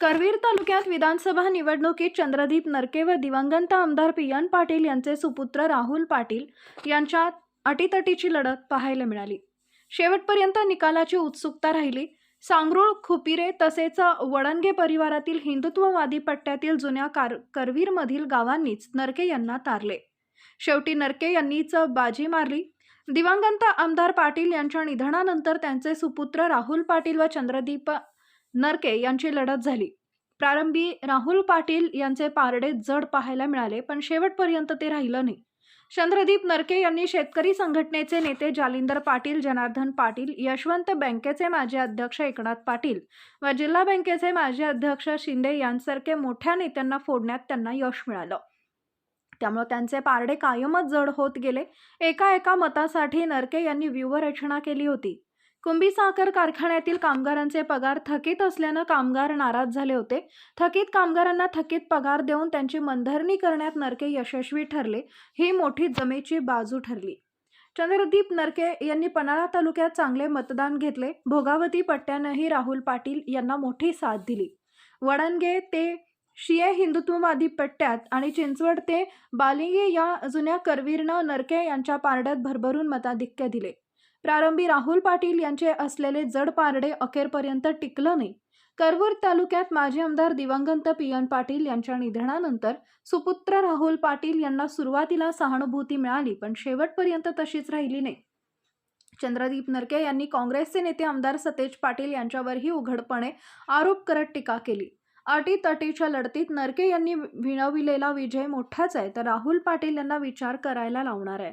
करवीर तालुक्यात विधानसभा निवडणुकीत चंद्रदीप नरके व दिवंगत आमदार पी एन पाटील यांचे सुपुत्र राहुल पाटील यांच्यात अटीतटीची लढत पाहायला मिळाली. शेवटपर्यंत निकालाची उत्सुकता राहिली. सांगरूळ खुपिरे तसेच वडणगे परिवारातील हिंदुत्ववादी पट्ट्यातील जुन्या कार करवीरमधील गावांनीच नरके यांना तारले. शेवटी नरके यांनीच बाजी मारली. दिवंगत आमदार पाटील यांच्या निधनानंतर त्यांचे सुपुत्र राहुल पाटील व चंद्रदीप नरके यांची लढत झाली. प्रारंभी राहुल पाटील यांचे पारडे जड पाहायला मिळाले पण शेवटपर्यंत ते राहिलं नाही. चंद्रदीप नरके यांनी शेतकरी संघटनेचे नेते जालिंदर पाटील जनार्दन पाटील यशवंत बँकेचे माजी अध्यक्ष एकनाथ पाटील व जिल्हा बँकेचे माजी अध्यक्ष शिंदे यांसारखे मोठ्या नेत्यांना फोडण्यात त्यांना यश मिळालं. त्यामुळे त्यांचे पारडे कायमच जड होत गेले. एका एका मतासाठी नरके यांनी व्यूहरचना केली होती. कुंभी साखर कारखान्यातील कामगारांचे पगार थकीत असल्यानं कामगार नाराज झाले होते. थकीत कामगारांना थकीत पगार देऊन त्यांची मनधरणी करण्यात नरके यशस्वी ठरले ही मोठी जमेची बाजू ठरली. चंद्रदीप नरके यांनी पन्हाळा तालुक्यात चांगले मतदान घेतले. भोगावती पट्ट्यानंही राहुल पाटील यांना मोठी साथ दिली. वडणगे ते शिये हिंदुत्ववादी पट्ट्यात आणि चिंचवड ते बालिंगे या जुन्या करवीरनं नरके यांच्या पारड्यात भरभरून मताधिक्य दिले. प्रारंभी राहुल पाटील यांचे असलेले जड पारडे अखेरपर्यंत टिकलं नाही. करवूर तालुक्यात माजी आमदार दिवंगत पी एन पाटील यांच्या निधनानंतर सुपुत्र राहुल पाटील यांना सुरुवातीला सहानुभूती मिळाली पण शेवटपर्यंत तशीच राहिली नाही. चंद्रदीप नरके यांनी काँग्रेसचे नेते आमदार सतेज पाटील यांच्यावरही उघडपणे आरोप करत टीका केली. अटीतटीच्या लढतीत नरके यांनी विणविलेला विजय मोठाच आहे तर राहुल पाटील यांना विचार करायला लावणार आहे.